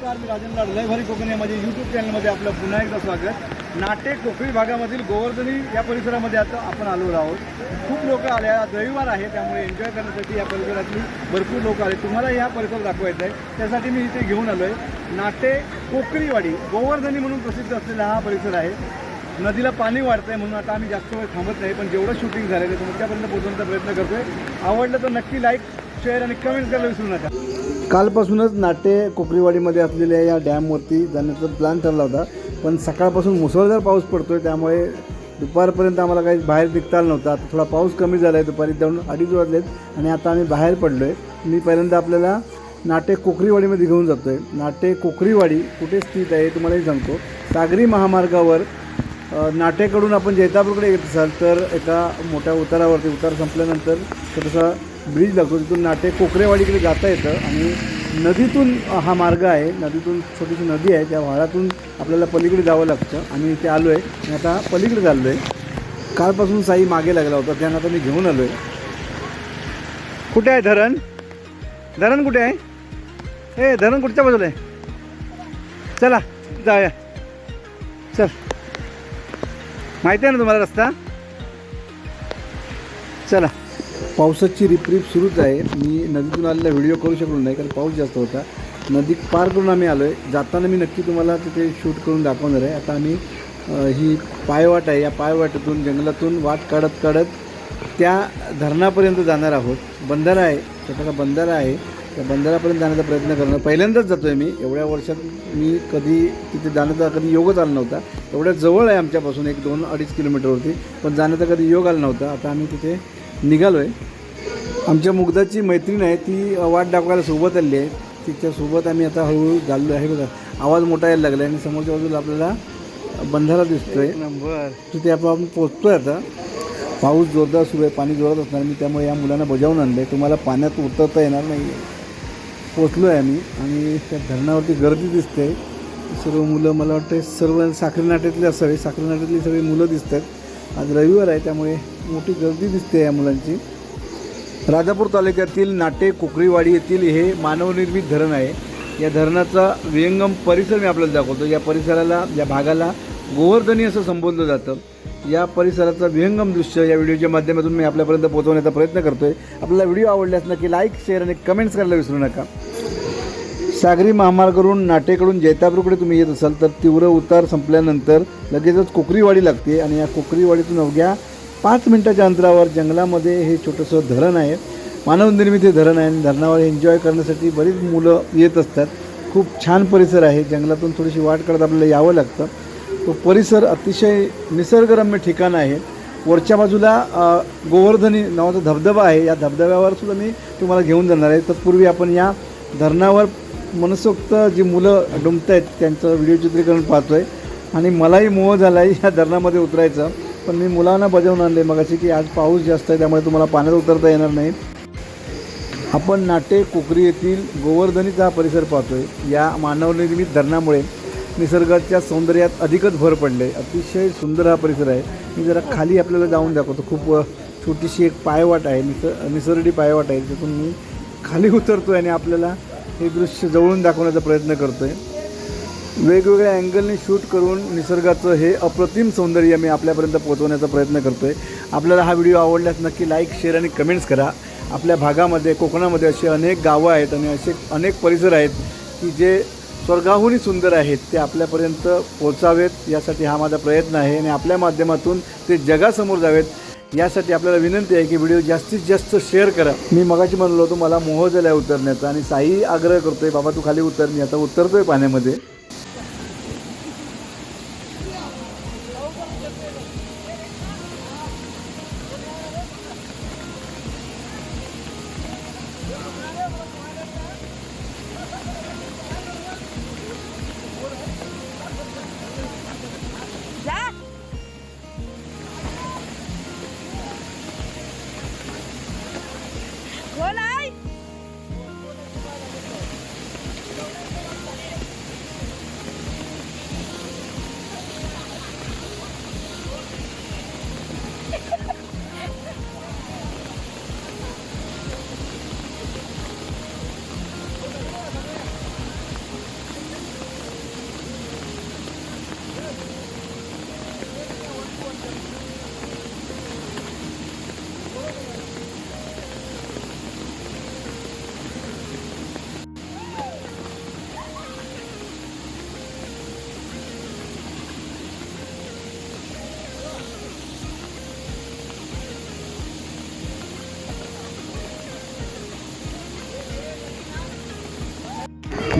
नमस्कार मी राजन लाड लय भारी माझ्या यूट्यूब चॅनलमध्ये आपलं पुन्हा एकदा स्वागत. नाटे कोकणी भागामधील गोवर्धनी या परिसरामध्ये आता आपण आलो आहोत. खूप लोक आले रविवार आहे त्यामुळे एन्जॉय करण्यासाठी या परिसरातली भरपूर लोक आले. तुम्हाला या परिसर दाखवायचा आहे. त्यासाठी मी इथे घेऊन आलो आहे नाटे कोकणीवाडी गोवर्धनी म्हणून प्रसिद्ध असलेला हा परिसर आहे. नदीला पाणी वाढतंय म्हणून आता आम्ही जास्त वेळ थांबत नाही पण जेवढं शूटिंग झालं आहे तुमच्यापर्यंत पोहोचवण्याचा प्रयत्न करतोय. आवडलं तर नक्की लाईक शेअर आणि कमेंट करायला विसरू नका. कालपासूनच नाटे कोकरीवाडीमध्ये असलेल्या या डॅमवरती जाण्याचा प्लॅन ठरला होता. पण सकाळपासून मुसळधार पाऊस पडतोय त्यामुळे दुपारपर्यंत आम्हाला काही बाहेर निघता आलं आता थोडा पाऊस कमी झाला आहे दुपारी जाऊन अडीच वाजलेत आणि आता आम्ही बाहेर पडलो आहे मी पहिल्यांदा आपल्याला नाटे कोकरीवाडीमध्ये घेऊन जातो आहे नाटे कोकरीवाडी कुठे स्थित आहे तुम्हालाही सांगतो. सागरी महामार्गावर नाटेकडून आपण जैतापूरकडे येत असाल तर एका मोठ्या उतारावरती उतार संपल्यानंतर थोडासा ब्रिज लागतो तिथून नाटे कोकरेवाडीकडे जाता येतं आणि नदीतून हा मार्ग आहे. नदीतून छोटीशी नदी आहे. त्या व्हाळातून आपल्याला पलीकडे जावं लागतं आम्ही इथे आलो आहे आणि आता पलीकडे चाललो आहे कालपासून साई मागे लागला होता. त्यांना आता मी घेऊन आलो आहे कुठे आहे धरण? धरण कुठे आहे? हे धरण कुठच्या बाजूला आहे? चला जाऊया. चल. माहिती आहे ना तुम्हाला रस्ता? चला. पावसाची रिपरिप सुरूच आहे. मी नदीतून आलेला व्हिडिओ करू शकलो नाही कारण पाऊस जास्त होता. नदी पार करून आम्ही आलो आहे जाताना मी नक्की तुम्हाला तिथे शूट करून दाखवणार आहे. आता आम्ही ही पायवाट आहे. या पायवाटातून जंगलातून वाट काढत काढत त्या धरणापर्यंत जाणार आहोत. बंधारा आहे. छोटासा बंधारा आहे. त्या बंधारापर्यंत जाण्याचा प्रयत्न करणार. पहिल्यांदाच जातो आहे मी. एवढ्या वर्षात मी कधी तिथे जाण्याचा कधी योगच आला नव्हता. एवढ्या जवळ आहे आमच्यापासून एक दोन अडीच किलोमीटरवरती. पण जाण्याचा कधी योग आला नव्हता. आता आम्ही तिथे निघालो आहे आमच्या मुग्धाची मैत्रीण आहे ती वाट दाखवायला सोबत आली आहे. तिच्यासोबत आम्ही आता हळूहळू चाललो आहे बघा आवाज मोठा यायला लागला आहे आणि समोरच्या बाजूला आपल्याला बंधारा दिसतोय. नंबर. तिथे आपण आपण पोचतोय आता. पाऊस जोरदार सुरू आहे पाणी जोरात असणार मी त्यामुळे या मुलांना बजावून आणलं आहे तुम्हाला पाण्यात उतरता येणार नाही. पोचलो आहे आम्ही आणि त्या धरणावरती गर्दी दिसते. सर्व मुलं मला वाटतं सर्व साखरी नाट्यातले असावे. साखरी नाट्यातली सगळी मुलं दिसत आहेत आज रविवार आहे त्यामुळे मोठी गर्दी दिसते या मुलांची. राजापूर तालुक्यातील नाटे कोकरीवाडी येथील हे मानवनिर्मित धरण आहे. या धरणाचा विहंगम परिसर मी आपल्याला दाखवतो. या परिसराला या भागाला गोवर्धनी असं संबोधलं जातं. या परिसराचं विहंगम दृश्य या व्हिडिओच्या माध्यमातून मी आपल्यापर्यंत पोहोचवण्याचा प्रयत्न करतो आहे आपल्याला व्हिडिओ आवडल्यास नक्की लाईक शेअर आणि कमेंट्स करायला विसरू नका. सागरी महामार्गावरून नाटेकडून जैतापूरकडे तुम्ही येत असाल तर तीव्र उतार संपल्यानंतर लगेचच कोकरीवाडी लागते आणि या कोकरीवाडीतून अवघ्या पाच मिनिटाच्या अंतरावर जंगलामध्ये हे छोटंसं धरण आहे. मानवनिर्मित हे धरण आहे आणि धरणावर एन्जॉय करण्यासाठी बरीच मुलं येत असतात. खूप छान परिसर आहे. जंगलातून थोडीशी वाट करत आपल्याला यावं लागतं. तो परिसर अतिशय निसर्गरम्य ठिकाण आहे. वरच्या बाजूला गोवर्धनी नावाचा धबधबा आहे. या धबधब्यावर सुद्धा मी तुम्हाला घेऊन जाणार आहे. तत्पूर्वी आपण या धरणावर मनसोक्त जी मुलं डुंबत आहेत त्यांचं व्हिडिओ चित्रीकरण पाहतो आहे आणि मलाही मोह झाला आहे या धरणामध्ये उतरायचं. पण मी मुलांना बजावून आणले मगाशी की आज पाऊस जास्त आहे त्यामुळे तुम्हाला पाण्यात उतरता येणार नाही. आपण नाटे कोकरी येथील गोवर्धनीचा हा परिसर पाहतो आहे या मानवनिर्मित धरणामुळे निसर्गाच्या सौंदर्यात अधिकच भर पडले. अतिशय सुंदर हा परिसर आहे. मी जरा खाली आपल्याला जाऊन दाखवतो. खूप छोटीशी एक पायवाट आहे. निस निसर्डी पायवाट आहे. तिथून मी खाली उतरतो आहे आणि आपल्याला हे दृश्य जवळून दाखवण्याचा प्रयत्न करतो आहे वेगवेगळ्या अँगलने शूट करून निसर्गाचं हे अप्रतिम सौंदर्य मी आपल्यापर्यंत पोहोचवण्याचा प्रयत्न करतो आहे आपल्याला हा व्हिडिओ आवडल्यास नक्की लाईक शेअर आणि कमेंट्स करा. आपल्या भागामध्ये कोकणामध्ये असे अनेक गावं आहेत आणि असे अनेक परिसर आहेत की जे स्वर्गाहूनही सुंदर आहेत ते आपल्यापर्यंत पोचावेत यासाठी हा माझा प्रयत्न आहे आणि आपल्या माध्यमातून ते जगासमोर जावेत. यासाठी आपल्याला विनंती आहे की व्हिडिओ जास्तीत जास्त शेअर करा. मी मगाशी म्हणलो होतो मला मोह झाला आहे उतरण्याचा आणि साई आग्रह करतोय बाबा तू खाली उतर मी आता उतरतोय पाण्यामध्ये.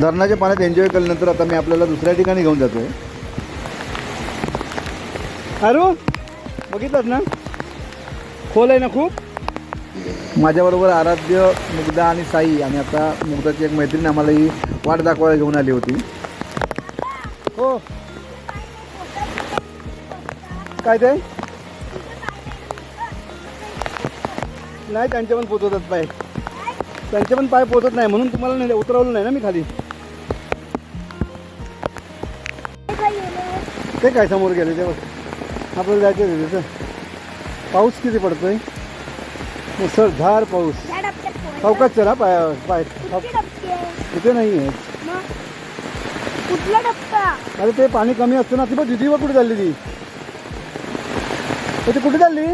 धरणाच्या पाण्यात एन्जॉय केल्यानंतर आता मी आपल्याला दुसऱ्या ठिकाणी घेऊन जातो आहे अरू बघितलं ना? खोल आहे ना खूप? माझ्याबरोबर आराध्य मुग्धा आणि साई आणि आता मुग्धाची एक मैत्रीण आम्हाला ही वाट दाखवायला घेऊन आली होती. हो. काय ते? नाही त्यांचे पण पोचवतात पाय. त्यांचे पण पाय पोचत नाही म्हणून तुम्हाला नाही उतरवलं नाही ना मी खाली. ते काय समोर गेले तेव्हा आपल्याला जायचं तिथं. पाऊस किती पडतोय? मुसळधार पाऊस. चौकात चला पाय पाय तिथे नाही आहे. अरे ते पाणी कमी असतं ना ती बघ दिदी कुठे चालली ती? ती कुठे चालली?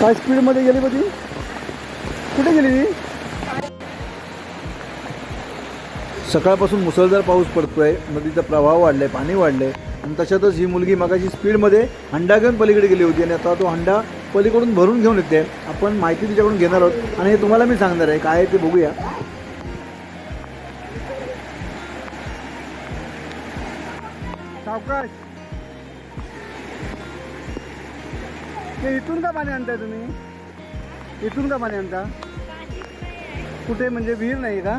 काय स्पीडमध्ये गेली बघ ती? कुठे गेली ती? सकाळपासून मुसळधार पाऊस पडतो आहे नदीचा प्रवाह वाढलाय पाणी वाढलंय. आणि तशातच ही मुलगी मगाची स्पीडमध्ये हंडा घेऊन पलीकडे गेली होती आणि आता तो हंडा पलीकडून भरून घेऊन येते. आपण माहिती तिच्याकडून घेणार आहोत आणि हे तुम्हाला मी सांगणार आहे. काय आहे ते बघूया. सावकाश. ते इथून का पाणी आणताय तुम्ही? इथून का पाणी आणता? कुठे म्हणजे विहीर नाही का?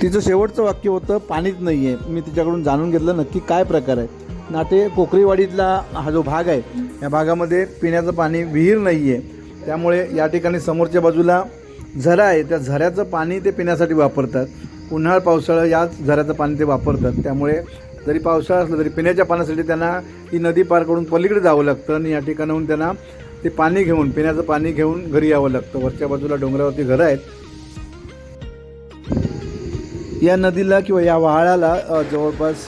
तिचं शेवटचं वाक्य होतं पाणीच नाही आहे मी तिच्याकडून जाणून घेतलं नक्की काय प्रकार आहे. नाटे कोकरीवाडीतला हा जो भाग आहे या भागामध्ये पिण्याचं पाणी विहीर नाही आहे त्यामुळे या ठिकाणी समोरच्या बाजूला झरा आहे. त्या झऱ्याचं पाणी ते पिण्यासाठी वापरतात. उन्हाळ पावसाळा याच झऱ्याचं पाणी ते वापरतात. त्यामुळे जरी पावसाळा असला तरी पिण्याच्या पाण्यासाठी त्यांना ही नदी पार करून पलीकडे जावं लागतं आणि या ठिकाणाहून त्यांना ते पाणी घेऊन पिण्याचं पाणी घेऊन घरी यावं लागतं. वरच्या बाजूला डोंगरावरती घरं आहेत. या नदीला किंवा या वाळाला जवळपास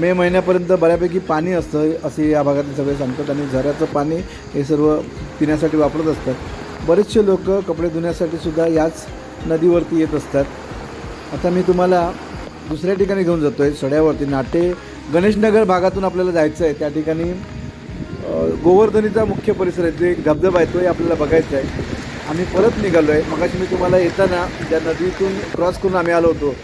मे महिन्यापर्यंत बऱ्यापैकी पाणी असतं असे या भागातले सगळे सांगतात. आणि झऱ्याचं पाणी हे सर्व पिण्यासाठी वापरत असतात. बरेचसे लोक कपडे धुण्यासाठी सुद्धा याच नदीवरती येत असतात. आता मी तुम्हाला दुसऱ्या ठिकाणी घेऊन जातो आहे सड्यावरती. नाटे गणेशनगर भागातून आपल्याला जायचं आहे त्या ठिकाणी गोवर्धनीचा मुख्य परिसर आहे. जे एक धबधबा आहे. तोही आपल्याला बघायचा आहे. आम्ही परत निघालो आहे मगाशी मी तुम्हाला येताना त्या नदीतून क्रॉस करून आम्ही आलो होतो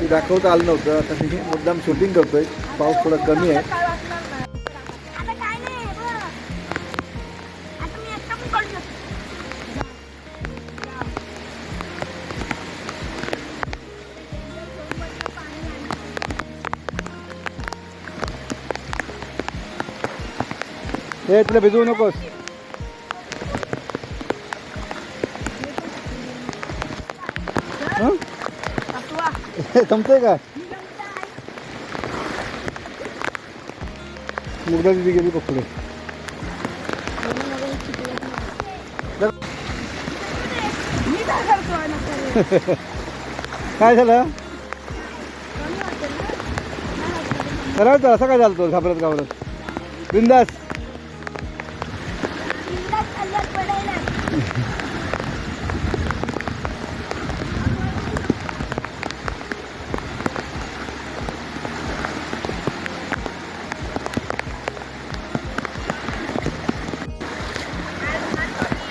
ते दाखवता आलं नव्हतं. आता मी मुद्दाम शूटिंग करतो आहे पाऊस थोडा कमी आहे. हे तुला भिजवू नकोस. जमते का? मुगदा दिदी गेली पकडे काय करतोय नको काय झालं? कमी करायचं असं काय चालतो घाबरत घाबरत? बिंदास.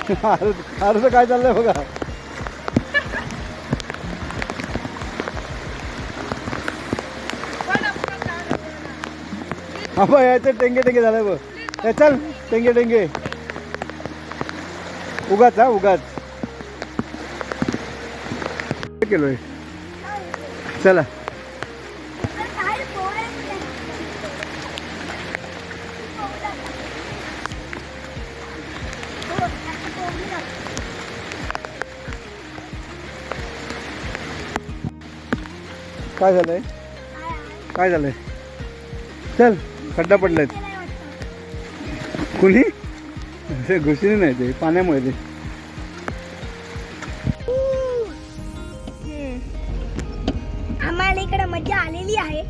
अर्ज काय चाललंय बघा. हा बघ याचे टेंगे टेंगे झालंय बघ. हे चल टेंगे टेंगे. उगाच हा उगाच. केलोय? चला. काय झालंय? काय आहे? काय झालंय? चल खड्डा नाही वाटत. कुणी घुसली नाही ते पाण्यामुळे ते. हम्म. आम्हाला इकडे मजा आलेली आहे.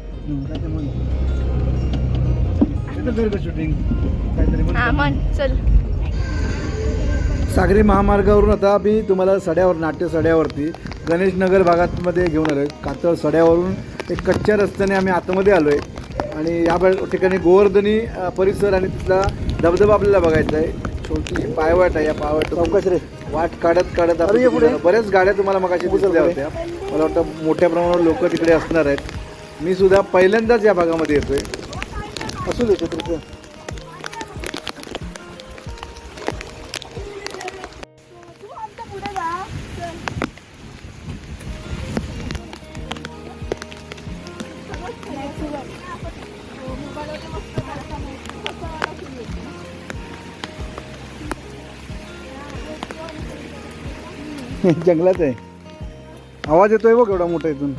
शूटिंग चल. सागरी महामार्गावरून आता मी तुम्हाला सड्यावर नाट्य सड्यावरती गणेशनगर भागातमध्ये घेऊन आलो आहे कातळ सड्यावरून एक कच्च्या रस्त्याने आम्ही आतमध्ये आलो आहे आणि या ठिकाणी गोवर्धनी परिसर आणि तिथला धबधबा आपल्याला बघायचा आहे. छोटीशी पायवाट आहे. या पायवाट चौकश रे. वाट काढत काढत आपण जाणार. बऱ्याच गाड्या तुम्हाला मग दिसल्या होत्या. मला वाटतं मोठ्या प्रमाणावर लोक तिकडे असणार आहेत. मी सुद्धा पहिल्यांदाच या भागामध्ये येतोय. असू दे जंगलात आहे. आवाज येतोय बघ एवढा मोठा इथून.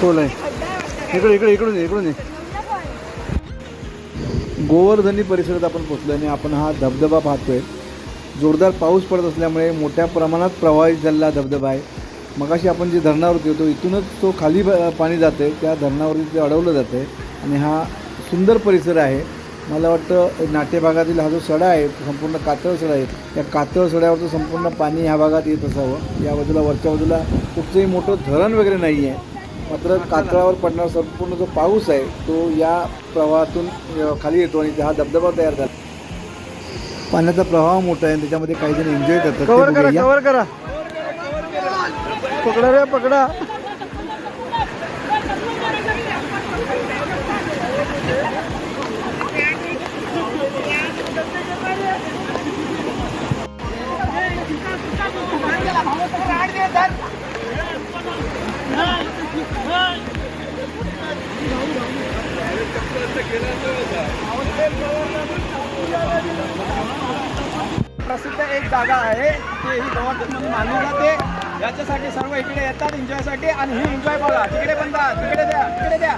खोल आहे. इकडे इकडे इकडून इकडून गोवर्धनी परिसरात आपण पोचलो आणि आपण हा धबधबा पाहतोय. जोरदार पाऊस पडत असल्यामुळे मोठ्या प्रमाणात प्रवाहित झालेला धबधबा आहे. मगाशी आपण जे धरणावरती होतो इथूनच तो खाली पाणी पाणी जाते त्या धरणावरती ते अडवलं जातं आणि हा सुंदर परिसर आहे. मला वाटतं नाट्य भागातील हा जो सडा आहे संपूर्ण कातळ सडा आहे त्या कातळ सड्यावरचं संपूर्ण पाणी ह्या भागात येत असावं. या बाजूला वरच्या बाजूला कुठचंही मोठं धरण वगैरे नाही आहे मात्र कातळावर पडणारा संपूर्ण जो पाऊस आहे तो या प्रवाहातून खाली येतो आणि हा धबधबा तयार झाला. पाण्याचा प्रवाह मोठा आहे आणि त्याच्यामध्ये काही जण एन्जॉय करतात. कव्हर करा कव्हर करा. पकडा रे पकडा. प्रसिद्ध एक जागा आहे ती ही म्हणून मानली जाते. याच्यासाठी सर्व इकडे येतात एन्जॉयसाठी आणि ही एन्जॉय बघा. तिकडे पण द्या तिकडे द्या तिकडे द्या.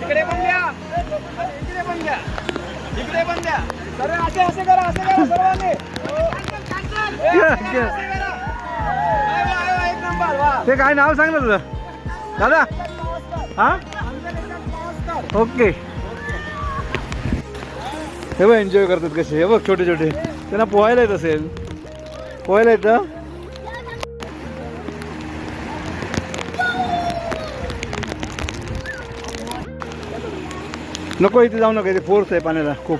तिकडे पण द्या. इकडे पण द्या. इकडे पण द्या. सर्व असे असे करा असे करा सर्वांनी. एक नंबर वा. ते काय नाव सांग ना तुझं? दादा? हा? ओके. हे बघ एन्जॉय करतात कसे. हे बघ छोटे छोटे. त्यांना पोहायला येत असेल. पोहायला येतं? नको इथे जाऊ नका. इथे फोर्स आहे पाण्याला खूप.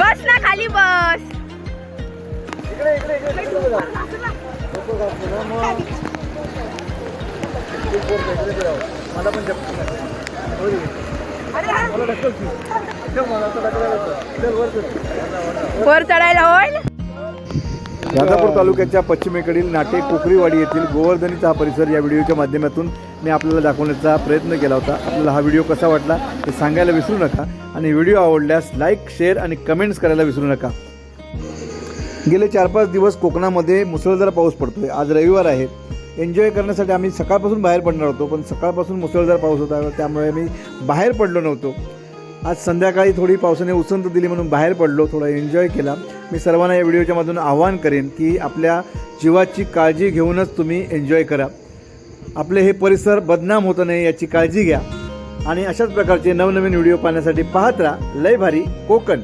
बस ना खाली बस. मला पण वर चढायला होईल? राजापूर तालुक्याच्या पश्चिमेकडील नाटे कोकरीवाडी येथील गोवर्धनीचा हा परिसर या व्हिडिओच्या माध्यमातून मी आपल्याला दाखवण्याचा प्रयत्न केला होता. आपल्याला हा व्हिडिओ कसा वाटला हे सांगायला विसरू नका आणि व्हिडिओ आवडल्यास लाईक शेअर आणि कमेंट्स करायला विसरू नका. गेले चार पाच दिवस कोकणामध्ये मुसळधार पाऊस पडतोय. आज रविवार आहे. एन्जॉय करण्यासाठी आम्ही सकाळपासून बाहेर पडणार होतो पण सकाळपासून मुसळधार पाऊस होता त्यामुळे मी बाहेर पडलो नव्हतो. आज संध्याकाळी थोडी पावसाने उसंत दिली म्हणून बाहेर पडलो थोडा एन्जॉय केला. मी सर्वांना या व्हिडिओच्या मधून आवाहन करेन की आपल्या जीवाची काळजी घेऊनच तुम्ही एन्जॉय करा. आपले हे परिसर बदनाम होतं नाही याची काळजी घ्या. आणि अशाच प्रकारचे नवनवीन व्हिडिओ पाहण्यासाठी पाहत राहा. लय भारी कोकण.